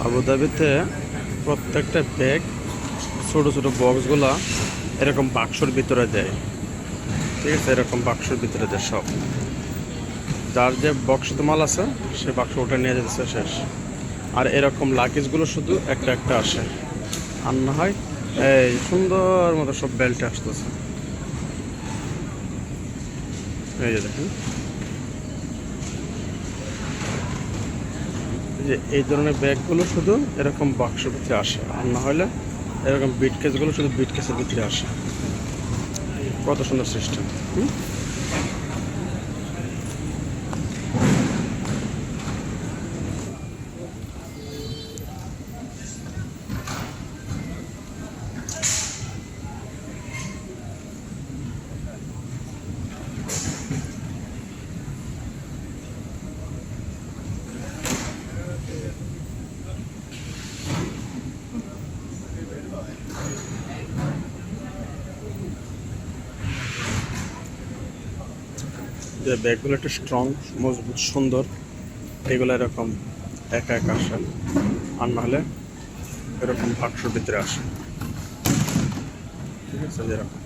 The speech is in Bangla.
আবুধাবিতে প্রত্যেকটা ব্যাগ ছোট ছোট বক্সগুলা এরকম বাক্সর ভিতরে দেয়। ঠিক আছে, এরকম বাক্সর ভিতরে দেয় সব। যার যে বক্স মাল আছে, সে বাক্স ওটা নিয়ে যেতেছে শেষ। আর এরকম লাগেজগুলো শুধু একটা একটা আসে। আর না হয় এই সুন্দর মতো সব বেল্টে আসতেছে। এই যে দেখেন। যে এই ধরনের ব্যাগগুলো শুধু এরকম বাক্সের ভিতরে আসে, আর না হলে এরকম বিট কেসগুলো শুধু বিট কেসের ভিতরে আসে। কত সুন্দর সিস্টেম হুম? যে ব্যাগগুলো একটু স্ট্রং মজবুত, সুন্দর, এগুলো এরকম একা একা আসে। আর নাহলে এরকম বাক্সর ভিতরে আসে। ঠিক আছে, যেরকম।